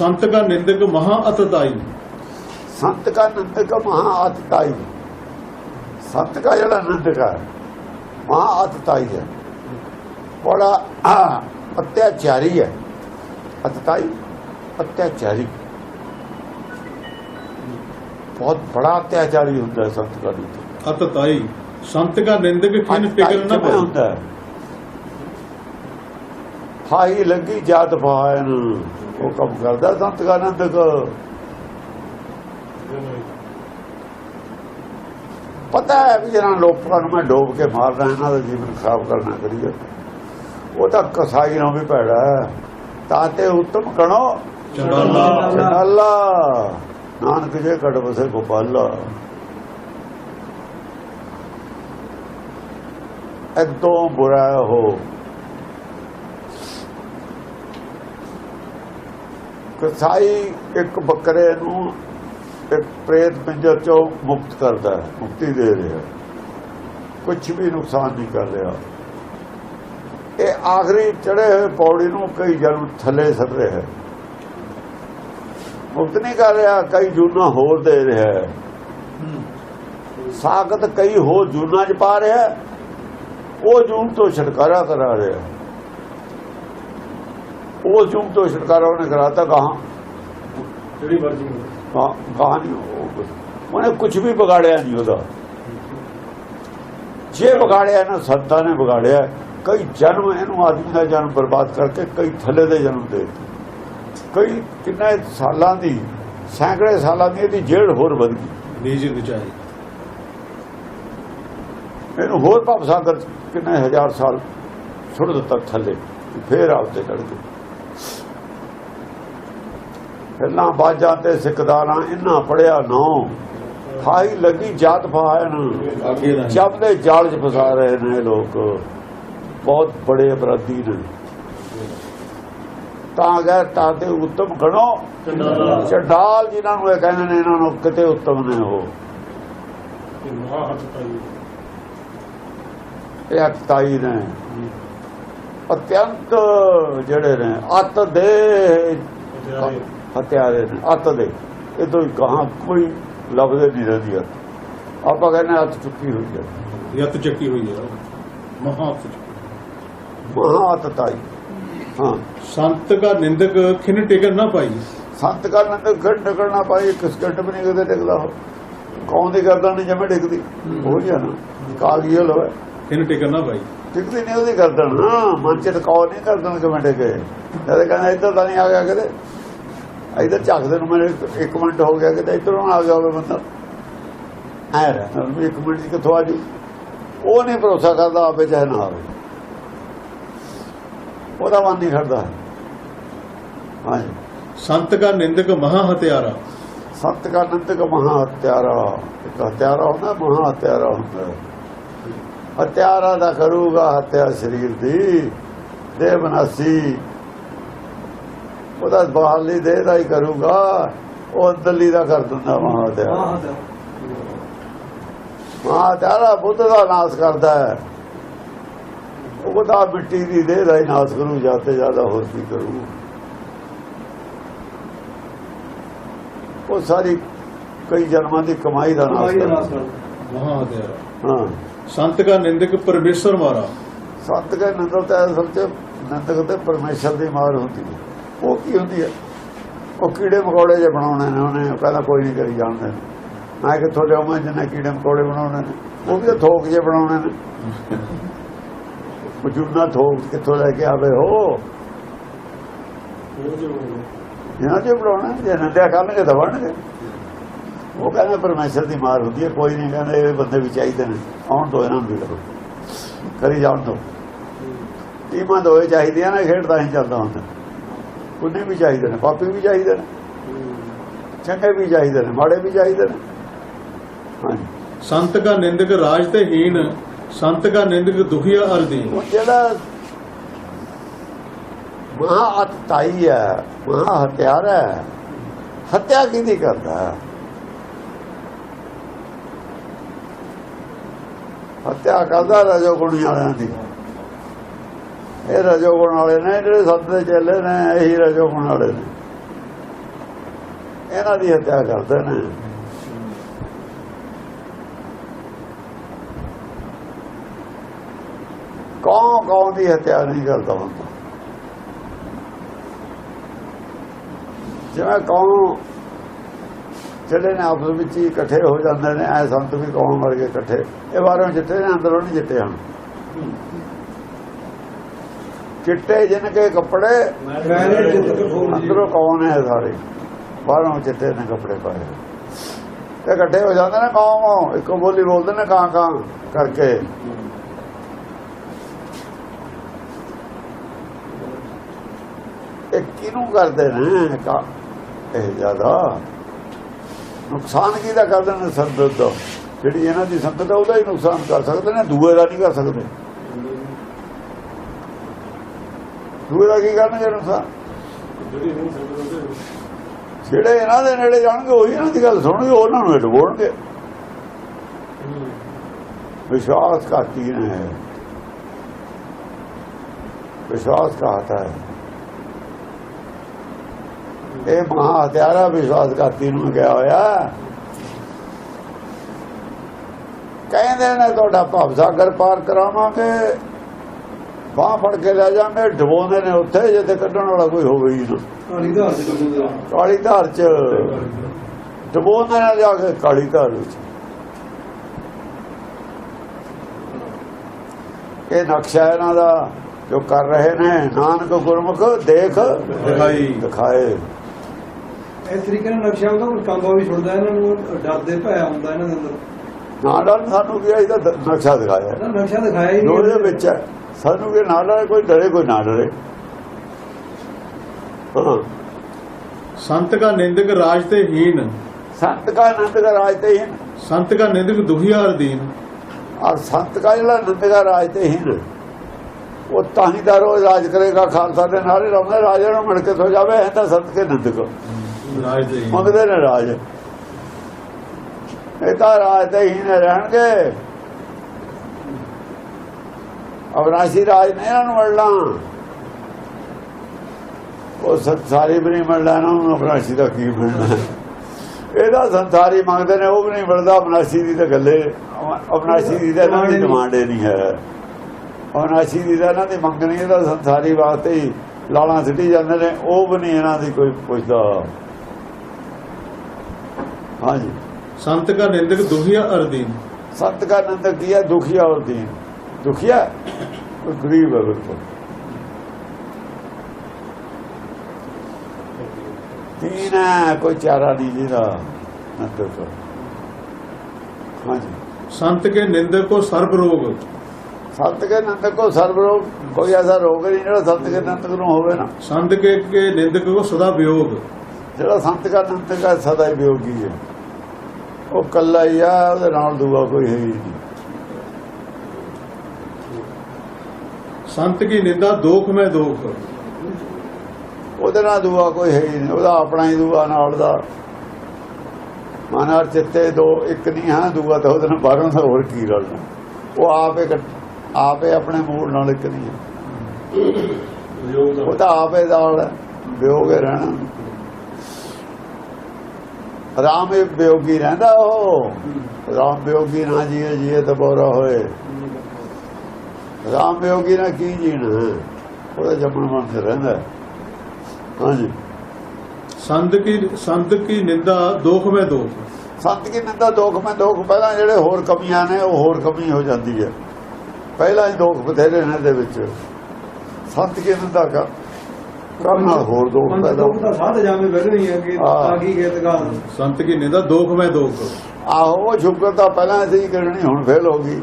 ਸੰਤ ਕਾ ਨਿੰਦਕ ਮਹਾ ਅਤਤਾਈ। ਸੰਤ ਕਾ ਨੰਦਕ ਮਹਾ ਅਤਤਾਈ। ਸੰਤ ਕਾ ਜਿਹੜਾ ਨੰਦਕ ਹੈ ਮਹਾ ਅਤਤਾਈ ਹੈ। ਬੜਾ ਅਤਿਆਚਾਰੀ ਹੈ। ਅਤਤਾਈ ਅਤਿਆਚਾਰੀ। ਬਹੁਤ ਬੜਾ ਅਤਿਆਚਾਰੀ ਹੁੰਦਾ ਸੰਤ ਕਾ ਨੰਦਕ। ਅਤਤਾਈ ਸੰਤ ਕਾ ਨਿੰਦਕ ਅਤਿਆਚਾਰੀ ਟਿਕਣ ਨਾ ਹੁੰਦਾ ਹਾਈ ਲੱਗੀ ਜਾਤ ਭਾਇਨ ਉਹ ਕੰਮ ਕਰਦਾ ਸੰਤ ਕਾ। ਨੰਦਕ ਪਤਾ ਹੈ ਵੀ ਜਿਹਨਾਂ ਲੋਕਾਂ ਨੂੰ ਮੈਂ ਡੋਬ ਕੇ ਮਾਰਨਾ ਇਹਨਾਂ ਦਾ ਜੀਵਨ ਖਰਾਬ ਕਰਨਾ ਕਰੀਏ। ਉਹ ਤਾਂ ਕਸਾਈ ਨੂੰ ਵੀ ਭੈੜਾ ਤਾਂ ਤੇ ਉਤਮ ਕਣੋ। ਚੰਡਾਲਾ ਨਾਨਕ ਜੇ ਕੜ ਵਸੇ ਗੋਪਾਲਾ। ਐਦੋਂ ਬੁਰਾ ਹੋ। ਕਸਾਈ ਇੱਕ ਬੱਕਰੇ ਨੂੰ ਇੱਕ ਪ੍ਰੇਤ ਪਿੰਜਰ ਚੋਂ ਮੁਕਤ ਕਰਦਾ ਹੈ, ਮੁਕਤੀ ਦੇ ਰਿਹਾ ਕੁਝ ਵੀ ਨੁਕਸਾਨ ਨਹੀਂ ਕਰ ਰਿਹਾ। ਇਹ ਆਖਰੀ ਚੜੇ ਹੋਏ ਪੌੜੀ ਨੂੰ ਕਈ ਜਨਮ ਥੱਲੇ ਸੱਟ ਰਿਹਾ ਹੈ। ਮੁਕਤ ਨਹੀਂ ਕਰ ਰਿਹਾ, ਕਈ ਜੂਨਾ ਹੋਰ ਦੇ ਰਿਹਾ ਹੈ। ਸਾਖਤ ਕਈ ਹੋਰ ਜੂਨਾ ਚ ਪਾ ਰਿਹਾ ਉਹ ਜੂਨ ਤੋਂ ਛਟਕਾਰਾ ਕਰਾ ਰਿਹਾ ਉਹ ਜੂਨ ਤੋਂ ਛਟਕਾਰਾ ਉਹਨੇ ਕਰਾਤਾ ਕਹਾ ਜਿਹੜੀ ਮਰਜ਼ੀ ਕਹਾ ਨਹੀਂ ਉਹ- ਉਹਨੇ ਕੁਝ ਵੀ ਵਿਗਾੜਿਆ ਨਹੀਂ ਉਹਦਾ। ਜੇ ਵਿਗਾੜਿਆ ਨਾ ਸੰਤਾਂ ਨੇ ਵਿਗਾੜਿਆ ਕਈ ਜਨਮ ਇਹਨੂੰ ਆਦਮੀ ਦਾ ਜਨਮ ਬਰਬਾਦ ਕਰਕੇ ਕਈ ਥੱਲੇ ਦੇ ਜਨਮ ਦੇ। ਕਈ ਕਿੰਨੇ ਸਾਲਾਂ ਦੀ ਸੈਂਕੜੇ ਸਾਲਾਂ ਦੀ ਇਹਦੀ ਜੇਲ੍ਹ ਹੋਰ ਵਧ ਗਈ। ਨੀਜ ਵਿਚਾਈ ਇਹਨੂੰ ਹੋਰ ਭਾਵ ਸਾਗਰ ਚ ਕਿੰਨੇ ਹਜ਼ਾਰ ਸਾਲ ਛੁੱਟ ਦਿੱਤਾ ਥੱਲੇ ਫੇਰ ਆਪਦੇ ਚੜ ਗਏ। ਪਹਿਲਾਂ ਬਾਜਾਂ ਤੇ ਸਿੱਖਦਾਰਾਂ ਇੰਨਾ ਪੜਿਆ ਨੋ। ਹਾਈ ਲੱਗੀ ਜਾਤ ਫਾਇਨ। ਜਬ ਦੇ ਜਾਲ 'ਚ ਫਸਾ ਰਹੇ ਨੇ ਲੋਕ। ਬਹੁਤ ਬੜੇ ਅਪਰਾਧੀ ਨੇ। ਤਾਂ ਗਏ ਤਾਂ ਤੇ ਉੱਤਮ ਗਣੋ ਚੰਡਾਲ ਜਿਨ੍ਹਾਂ ਨੂੰ ਇਹ ਕਹਿੰਦੇ ਨੇ, ਇਹਨਾਂ ਨੂੰ ਕਿਤੇ ਉੱਤਮ ਨੇ ਉਹ ਇਹ ਅਤਤਾਈ ਨੇ। ਅਤਿਅੰਤ ਜਿਹੜੇ ਨੇ, ਅਤ ਦੇ ਹਤਿਆਰੇ ਨੇ ਅਤ ਦੇ। ਇਹ ਤੋਂ ਕਹਾ ਕੋਈ ਲਫ਼ਜ਼ ਨਹੀਂ ਰਹਿੰਦੀ ਅਤ। ਆਪਾਂ ਕਹਿੰਦੇ ਅਤ ਚੁੱਕੀ ਹੋਈ ਹੈ। ਯਤ ਚੱਕੀ ਹੋਈ ਹੈ। ਮਹਾ ਅਤ ਮਹਾ ਅਤਤਾਈ ਹਾਂ। ਸੰਤ ਕਾ ਨਿੰਦਕ ਖਿਨ ਟਿਕਣ ਨਾ ਪਾਈ। ਸੰਤ ਕਰਨ ਤੇ ਘਟ ਟਕਣਾ ਪਾਈ ਕਿਸ ਘਟ ਵੀ ਨਹੀਂ ਕਦੇ ਟਿਕਦਾ ਹੋ ਕੌਣ ਦੀ ਕਰਦਾ ਨਹੀਂ ਜਮੇ ਟਿਕਦੀ। ਹੋ। ਨਾ। ਕਾਲੀਏ ਲੋਏ ਖਿਨ ਟਿਕਣ ਨਾ ਪਾਈ। ਟਿਕਦੀ ਨਹੀਂ ਉਹਦੀ ਕਰਦਣ। ਹਾਂ ਮਨ ਚ ਟਿਕਾਉ ਨਹੀਂ ਕਰਦਣ ਕਿਵੇਂ ਟਿਕੇ। ਜਦ ਕਹਿੰਦਾ ਇੱਧਰ ਤਾਂ ਨਹੀਂ ਆ ਗਿਆ ਕਦੇ ਇੱਧਰ ਝਾਕਦੇ ਨੂੰ ਮੇਰੇ ਇੱਕ ਮਿੰਟ ਹੋ ਗਿਆ ਕਿਤੇ ਇੱਧਰੋਂ ਆ ਗਿਆ ਹੋਵੇ ਬੰਦਾ। ਐ ਰਹਿ ਵੀ ਇੱਕ ਮਿੰਟ ਕਿੱਥੋਂ ਆ ਜੀ? ਉਹ ਨਹੀਂ ਭਰੋਸਾ ਕਰਦਾ ਆਪੇ ਚਾਹੇ ਨਾ ਆਵੇ ਉਹਦਾ ਮਨ ਨਹੀਂ ਖੜਦਾ। ਹਾਂਜੀ। ਸੰਤ ਕਾ ਨਿੰਦਕ ਮਹਾ ਹਤਿਆਰਾ। ਸਤ ਕਾ ਨੰਦਕ ਮਹਾ ਹਤਿਆਰਾ। ਇੱਕ ਹਤਿਆਰਾ ਹੁੰਦਾ ਮਹਾ ਹਤਿਆਰਾ ਹੁੰਦਾ। ਹੈ। ਹਤਿਆਰਾ ਦਾ ਕਰੂਗਾ ਹਤਿਆ ਸਰੀਰ ਦੀ। ਦੇਹ ਬਨਾਸੀ। ਉਹਦਾ ਬਾਹਰਲੀ ਦੇਹ ਦਾ ਹੀ ਕਰੂਗਾ। ਉਹ ਅੰਦਰਲੀ ਦਾ ਕਰ ਦਿੰਦਾ ਮਹਾ ਹਤਿਆਰਾ ਮਹਾ ਹਤਿਆਰਾ ਬੁੱਧ ਦਾ ਨਾਸ ਕਰਦਾ ਹੈ। ਉਹਦਾ ਮਿੱਟੀ ਦੀ ਦੇਹ ਦਾ ਹੀ ਨਾਸ ਕਰੂ ਜਾਤੇ ਜ਼ਿਆਦਾ ਹੋਰ ਕੀ ਕਰੂ। ਉਹ ਸਾਰੀ ਕਈ ਜਨਮਾਂ ਦੀ ਕਮਾਈ ਦਾ ਨਾਸ ਕਰਦਾ। ਹਾਂ। ਸੰਤ ਕਾ ਨਿੰਦਕ ਪਰਮੇਸ਼ਰ ਮਾਰਾ। ਸੱਤ ਕੇ ਨੰਦਰ ਤਾਂ ਅਸਲ ਚ ਨੰਦਕ ਤੇ ਪਰਮੇਸ਼ਰ ਦੀ ਮਾਰ ਹੁੰਦੀ ਹੈ। ਉਹ ਕੀ ਹੁੰਦੀ ਹੈ? ਉਹ ਕੀੜੇ ਮਕੌੜੇ ਜੇ ਬਣਾਉਣੇ ਨੇ ਉਹਨੇ ਪਹਿਲਾਂ ਕੋਈ ਨਹੀਂ ਕਰੀ ਜਾਣਦੇ ਮੈਂ ਕਿ ਤੁਹਾਡੇ ਉਮਰ ਜਿੰਨੇ ਕੀੜੇ ਮਕੌੜੇ ਬਣਾਉਣੇ ਨੇ? ਉਹ ਵੀ ਤਾਂ ਥੋਕ ਜੇ ਬਣਾਉਣੇ ਨੇ। ਮਜੂਨਾ ਥੋਕ ਕਿੱਥੋਂ ਲੈ ਕੇ ਆਵੇ ਹੋ। ਇਹਨਾਂ ਜੇ ਬਣਾਉਣਾ ਜੇ ਨੰਦਿਆ ਕਰਨਗੇ ਤਾਂ ਬਣਨਗੇ। ਉਹ ਕਹਿੰਦੇ ਪਰਮੇਸ਼ਰ ਦੀ ਮਾਰ ਹੁੰਦੀ ਹੈ ਕੋਈ ਨਹੀਂ ਕਹਿੰਦਾ ਇਹ ਬੰਦੇ ਵੀ ਚਾਹੀਦੇ ਨੇ। ਆਉਣ ਦੋ ਇਹਨਾਂ ਨੂੰ ਵੀ ਕਰੋ। ਕਰੀ ਜਾਣ ਦੋ। ਟੀਮਾਂ ਦੋਏ ਚਾਹੀਦੀਆਂ ਨੇ ਖੇਡ ਤਾਂ ਹੀ ਚੱਲਦਾ ਹੁੰਦਾ। ਪੁੰਨੇ ਵੀ ਚਾਹੀਦੇ ਨੇ ਪਾਪੀ ਵੀ ਚਾਹੀਦੇ ਨੇ ਚੰਗੇ ਵੀ ਚਾਹੀਦੇ ਨੇ ਮਾੜੇ ਵੀ ਚਾਹੀਦੇ ਨੇ। ਸੰਤ ਕਾ ਨਿੰਦਕ ਰਾਜ ਤੇ ਹੀਨ ਸੰਤ ਕਾ ਨਿੰਦਕ ਦੁਖੀਆ ਅਰਦੀ ਉਹ ਜਿਹੜਾ ਮਹਾ ਅਤਤਾਈ ਹੈ ਮਹਾ ਹਤਿਆਰ ਹੈ ਹੱਤਿਆ ਕਿਹਦੀ ਕਰਦਾ? ਹੱਤਿਆ ਕਰਦਾ ਰਜੋ ਗੁਣੀ ਵਾਲਿਆਂ ਦੀ। ਇਹ ਰਜੋ ਗੁਣ ਵਾਲੇ ਨੇ, ਜਿਹੜੇ ਸੱਤ ਦੇ ਚੇਲੇ ਨੇ, ਇਹੀ ਰਜੋ ਗੁਣ ਵਾਲੇ ਨੇ। ਇਹਨਾਂ ਦੀ ਹੱਤਿਆ ਕਰਦੇ ਨੇ। ਕੌਣ ਕੌਣ ਦੀ ਹੱਤਿਆ ਨਹੀਂ ਕਰਦਾ ਬੰਦਾ? ਜਿਵੇਂ ਕੌਣ, ਜਿਹੜੇ ਨੇ ਆਪਸ ਵਿੱਚ ਹੀ ਇਕੱਠੇ ਹੋ ਜਾਂਦੇ ਨੇ, ਐ ਸੰਤ ਵੀ ਕੌਣ ਵਰਗੇ ਕੇ ਇਕੱਠੇ। ਇਹ ਬਾਹਰੋਂ ਚਿੱਟੇ ਨੇ, ਅੰਦਰੋਂ ਨਹੀਂ ਜਿੱਤੇ ਹਨ। ਚਿੱਟੇ ਜਿਨ ਕੇ ਕੱਪੜੇ ਕੇ ਅੰਦਰੋਂ ਕੌਣ ਹੈ ਸਾਰੇ? ਬਾਹਰੋਂ ਚਿੱਟੇ ਨੇ ਕੱਪੜੇ ਪਾਏ। ਇਹ ਇਕੱਠੇ ਹੋ ਜਾਂਦੇ ਨੇ ਕੌਮ ਇੱਕੋ ਬੋਲੀ ਬੋਲਦੇ ਨੇ ਕਾਂ ਕਾਂ ਕਰਕੇ। ਇਹ ਕਿਹਨੂੰ ਕਰਦੇ ਨੇ ਕਾ ਇਹ ਜ਼ਿਆਦਾ? ਨੁਕਸਾਨ ਕਿਹਦਾ ਕਰਦੇ ਨੇ ਸੰਗਤ ਦਾ? ਜਿਹੜੀ ਇਹਨਾਂ ਦੀ ਸੰਗਤ ਹੈ ਉਹਦਾ ਹੀ ਨੁਕਸਾਨ ਕਰ ਸਕਦੇ ਨੇ ਦੂਏ ਦਾ ਨਹੀਂ ਕਰ ਸਕਦੇ। ਦੂਏ ਦਾ ਕੀ ਕਰਨਗੇ ਨੁਕਸਾਨ ਜਿਹੜੇ ਇਹਨਾਂ ਦੇ ਨੇੜੇ ਜਾਣਗੇ, ਉਹੀ ਇਹਨਾਂ ਦੀ ਗੱਲ ਸੁਣਨਗੇ, ਉਹਨਾਂ ਨੂੰ ਡਬੋਣਗੇ ਵਿਸ਼ਵਾਸ ਘਾਤੀ ਨੇ ਵਿਸ਼ਵਾਸ ਘਾਤਾ ਹੈ। ਇਹ ਮਹਾ ਹਤਿਆਰਾ ਵਿਸ਼ਵਾਸ ਘਾਤੀ ਨੂੰ ਗਿਆ ਹੋਇਆ। ਕਹਿੰਦੇ ਨੇ, ਤੁਹਾਡਾ ਭਵ ਸਾਗਰ ਪਾਰ ਕਰਾਵਾਂਗੇ। ਬਾਹ ਫੜ ਕੇ ਲੈ ਜਾਵਾਂਗੇ ਡਬੋਂਦੇ ਨੇ ਉੱਥੇ ਜਿੱਥੇ ਕੱਢਣ ਵਾਲਾ ਕੋਈ ਹੋਵੇ ਹੀ ਨਾ। ਕਾਲੀ ਧਾਰ ਚ। ਡਬੋਂਦੇ ਨੇ ਜਾ ਕੇ ਕਾਲੀ ਧਾਰ ਵਿੱਚ। ਇਹ ਨਕਸ਼ਾ ਇਹਨਾਂ ਦਾ ਜੋ ਕਰ ਰਹੇ ਨੇ ਨਾਨਕ ਗੁਰਮੁਖ ਦੇਖ ਦਿਖਾਈ। ਦਿਖਾਏ। ਇਸ ਤਰੀਕੇ ਨਾਲ ਨਕਸ਼ਾ ਉਹਦਾ ਕੋਈ ਕੰਬਾ ਵੀ ਛੁੱਟਦਾ ਇਹਨਾਂ ਨੂੰ ਡਰਦੇ ਭੈ ਆਉਂਦਾ ਇਹਨਾਂ ਦੇ ਅੰਦਰ। ਨਾਲ ਸਾਨੂੰ ਕੀ ਇਹਦਾ ਨਕਸ਼ਾ ਦਿਖਾਇਆ। ਨਾ ਨਕਸ਼ਾ ਦਿਖਾਇਆ ਹੀ ਨਹੀਂ। ਇਹਦੇ ਵਿੱਚ ਹੈ। ਸਾਨੂੰ ਕੀ ਨਾਲ ਡਰੇ ਕੋਈ ਡਰੇ ਕੋਈ ਨਾ ਡਰੇ। ਹਾਂ। ਸੰਤ ਕਾ ਨਿੰਦਕ ਰਾਜ ਤੇ ਹੀਨ। ਸੰਤ ਦਾ ਰਾਜ ਤੇ ਹੀਨ। ਸੰਤ ਕਾ ਨਿੰਦਕ ਦੁਖੀਆ ਅਰਦੀਨ ਔਰ ਸੰਤ ਕਾ ਜਿਹੜਾ ਆਨੰਦ ਦਾ ਰਾਜ ਤੇ ਹੀਨ ਉਹ ਤਾਂ ਹੀ ਦਾ ਰੋਜ਼ ਕਰੇਗਾ ਖਾਲਸਾ ਦੇ ਨਾਰੇ ਲਾਉਂਦੇ ਰਾਜਾ ਨੂੰ ਮਿਲ ਕੇ ਸੋ ਜਾਵੇ ਇਹ ਤਾਂ ਸੰਤ ਕੇ ਨਿੰਦਕ। ਰਾਜ ਤੇ ਮੰਗਦੇ ਨੇ ਰਾਜ। ਇਹ ਤਾਂ ਰਾਜ ਤੇ ਹੀਨ ਰਹਿਣਗੇ। ਅਵਨਾਸ਼ੀ ਰਾਜ ਨੇ ਇਹਨਾਂ ਨੂੰ ਮਿਲਣਾ ਉਹ ਸੰਸਾਰੀ ਵੀ ਨਹੀਂ ਮਿਲਣਾ ਨੂੰ ਅਵਨਾਸ਼ੀ ਦਾ ਕੀ ਮਿਲਣਾ ਇਹਦਾ ਸੰਸਾਰੀ ਮੰਗਦੇ ਨੇ ਉਹ ਵੀ ਨਹੀਂ ਮਿਲਦਾ ਅਵਨਾਸ਼ੀ ਦੀ ਤਾਂ ਗੱਲੇ ਅਵਨਾਸ਼ੀ ਦੀ ਤਾਂ ਇਹਨਾਂ ਦੀ ਡਿਮਾਂਡ ਨਹੀਂ ਹੈ ਅਵਨਾਸ਼ੀ ਦੀ ਤਾਂ ਇਹਨਾਂ ਦੀ ਮੰਗ ਨਹੀਂ ਇਹਦਾ ਸੰਸਾਰੀ ਵਾਸਤੇ ਹੀ ਲਾਲਾਂ ਸਿੱਟੀ ਜਾਂਦੇ ਨੇ ਉਹ ਵੀ ਨਹੀਂ ਇਹਨਾਂ ਦੀ ਕੋਈ ਪੁੱਛਦਾ ਹਾਂਜੀ ਸੰਤ ਕਾ ਨਿੰਦਕ ਦੁਖੀਆ ਅਰਦੀਨ ਸੰਤ ਕੀ ਹੈ ਦੁਖੀਆ ਔਰ ਦੀਨ ਦੁਖੀਆ ਉਹ ਗਰੀਬ ਹੈ ਬਿਲਕੁਲ। ਹੈ ਕੋਈ ਚਾਰਾ ਨਹੀਂ ਜਿਹਦਾ ਨੰਦ ਕੋ ਹਾਂਜੀ। ਸੰਤ ਕੇ ਨਿੰਦਕ ਕੋ ਸਰਬ ਰੋਗ। ਸੰਤ ਕੇ ਨੰਦ ਕੋ ਸਰਬ ਰੋਗ ਕੋਈ ਐਸਾ ਰੋਗ ਨਹੀਂ ਜਿਹੜਾ ਸੰਤ ਕੇ ਨੰਦ ਨੂੰ ਹੋਵੇ ਨਾ। ਸੰਤ ਕੇ ਕੇ ਨਿੰਦਕ ਕੋ ਸਦਾ ਵਿਯੋਗ। ਜਿਹੜਾ ਸੰਤ ਦਾ ਨੰਦ ਦਾ ਸਦਾ ਹੀ ਵਿਯੋਗੀ ਹੈ। ਉਹ ਕੱਲਾ ਹੀ ਆ ਉਹਦੇ ਨਾਲ ਦੂਆ ਕੋਈ ਹੈ ਹੀ ਨਹੀਂ। ਸੰਤ ਕੀ ਨਿੰਦਾ ਦੋਖ ਮੈਂ ਦੋਖ। ਉਹਦੇ ਨਾਲ ਦੂਆ ਕੋਈ ਹੈ ਨਹੀਂ ਉਹਦਾ ਆਪਣਾ ਹੀ ਦੂਆ ਨਾਲ ਦਾ। ਮਨਾਰ ਚਿੱਤੇ ਦੋ ਇੱਕ ਨਹੀਂ ਹਾਂ ਦੂਆ ਤਾਂ ਉਹਦੇ ਨਾਲ ਬਾਹਰੋਂ ਦਾ ਹੋਰ ਕੀ ਰਲਣਾ ਉਹ ਆਪੇ ਆਪੇ ਆਪਣੇ ਮੂਡ ਨਾਲ ਇੱਕ ਨਹੀਂ ਹੈ। ਉਹ ਤਾਂ ਆਪੇ ਨਾਲ ਵਿਯੋਗੇ ਰਹਿਣਾ। ਰਾਮ ਇਹ ਵਿਯੋਗੀ ਰਹਿੰਦਾ ਉਹ। ਰਾਮ ਵਿਯੋਗੀ ਨਾ ਜੀਏ ਜੀਏ ਤਾਂ ਬੋਰਾ ਹੋਏ। ਰਾਮ ਵਿਯੋਗੀ ਨਾ ਕੀ ਜੀਣਾ? ਉਹਦਾ ਜੰਮਣ ਮਨ ਚ ਰਹਿੰਦਾ ਹੈ। ਹਾਂਜੀ। ਸੰਤ ਕੀ ਸੰਤ ਕੀ ਨਿੰਦਾ ਦੋਖ ਮੈਂ ਦੋਖ। ਸੰਤ ਕੀ ਨਿੰਦਾ ਦੋਖ ਮੈਂ ਦੋਖ? ਪਹਿਲਾਂ ਜਿਹੜੇ ਹੋਰ ਕਮੀਆਂ ਨੇ ਉਹ ਹੋਰ ਕਮੀ ਹੋ ਜਾਂਦੀ ਹੈ। ਪਹਿਲਾਂ ਹੀ ਦੋਖ ਬਥੇਰੇ ਨੇ ਦੇ ਵਿੱਚ। ਸੰਤ ਕੀ ਨਿੰਦਾ ਕਰ? ਕਰਨ ਨਾਲ ਹੋਰ ਦੋਖ ਪੈਦਾ ਤੋਂ ਤਾਂ ਸਾਧ ਜਾਵੇਂ ਬੈਠ ਨਹੀਂ ਹੈ ਕਿ। ਆ ਕੀ ਗੀਤ ਗਾ ਸੰਤ ਕੀ ਨਿੰਦਾ ਦੋਖ ਮੈਂ ਦੋਖ। ਆਹੋ ਸ਼ੁਕਰ ਤਾਂ ਪਹਿਲਾਂ ਸੀ ਕਰਨੀ ਹੁਣ ਫੇਲ ਹੋ ਗਈ।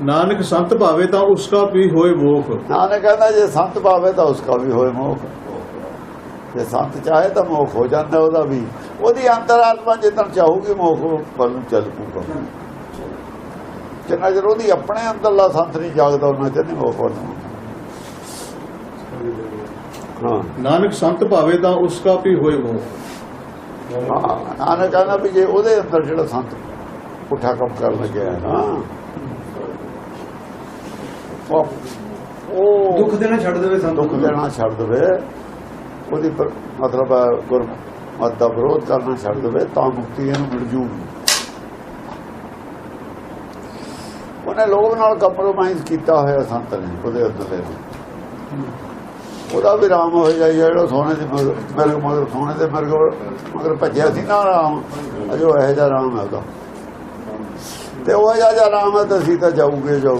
ਨਾਨਕ ਸੰਤ ਭਾਵੇ ਤਾਂ ਉਸਕਾ ਵੀ ਹੋਏ ਮੋਖ। ਨਾਨਕ ਕਹਿੰਦਾ ਜੇ ਸੰਤ ਪਾਵੇ ਤਾਂ ਉਸਕਾ ਵੀ ਹੋਏ ਮੋਖ। ਜੇ ਸੰਤ ਚਾਹੇ ਤਾਂ ਮੋਖ ਹੋ ਜਾਂਦਾ ਉਹਦਾ ਵੀ। ਉਹਦੀ ਅੰਤਰਾਤਮਾ ਜਿੱਦਣ ਚਾਹੂਗੀ ਮੋਖ ਵੱਲ ਨੂੰ ਚੱਲ ਪੂਗਾ ਜਿੰਨਾ ਚਿਰ ਉਹਦੀ ਆਪਣੇ ਅੰਦਰਲਾ ਸੰਤ ਨਹੀਂ ਜਾਗਦਾ ਉਹਨਾਂ ਚਿਰ ਨਹੀਂ ਮੋਖ ਵੱਲ ਨੂੰ ਹਾਂ। ਨਾਨਕ ਸੰਤ ਭਾਵੇ ਤਾਂ ਉਸਕਾ ਵੀ ਹੋਏ ਮੋਖ। ਨਾਨਕ ਕਹਿੰਦਾ ਵੀ ਜੇ ਉਹਦੇ ਅੰਦਰ ਜਿਹੜਾ ਸੰਤ ਪੁੱਠਾ ਕੰਮ ਕਰਨ ਲੱਗਿਆ ਹੈ ਨਾ ਉਹ ਦੁੱਖ ਦੇਣਾ ਛੱਡ ਦੇਵੇ ਸੰਤ ਦੁੱਖ। ਦੇਣਾ ਛੱਡ ਦੇਵੇ। ਉਹਦੀ ਮਤਲਬ ਹੈ ਗੁਰ ਮਤ ਦਾ ਵਿਰੋਧ ਕਰਨਾ ਛੱਡ ਦੇਵੇ ਤਾਂ ਮੁਕਤੀ ਇਹਨੂੰ ਮਿਲ ਜੂਗੀ ਉਹਨੇ ਲੋਭ ਨਾਲ ਕੰਪਰੋਮਾਈਜ਼ ਕੀਤਾ ਹੋਇਆ ਸੰਤ ਨੇ ਉਹਦੇ ਅੰਦਰ ਦੇ। ਉਹਦਾ ਵੀ ਰਾਮ ਹੋ ਜਾਈ ਜਿਹੜਾ ਸੋਨੇ ਦੇ ਮਗਰ ਮਿਰਗ ਮਗਰ ਸੋਨੇ ਦੇ ਮਿਰਗ ਮਗਰ ਭੱਜਿਆ ਸੀ ਨਾ ਰਾਮ। ਅਜੋ ਇਹੋ ਜਿਹਾ ਰਾਮ ਹੈ ਉਹਦਾ ਤੇ ਉਹ ਜਿਹਾ ਜਿਹਾ ਰਾਮ ਹੈ ਤਾਂ ਅਸੀਂ ਤਾਂ ਜਾਊਗੇ ਜਾਊ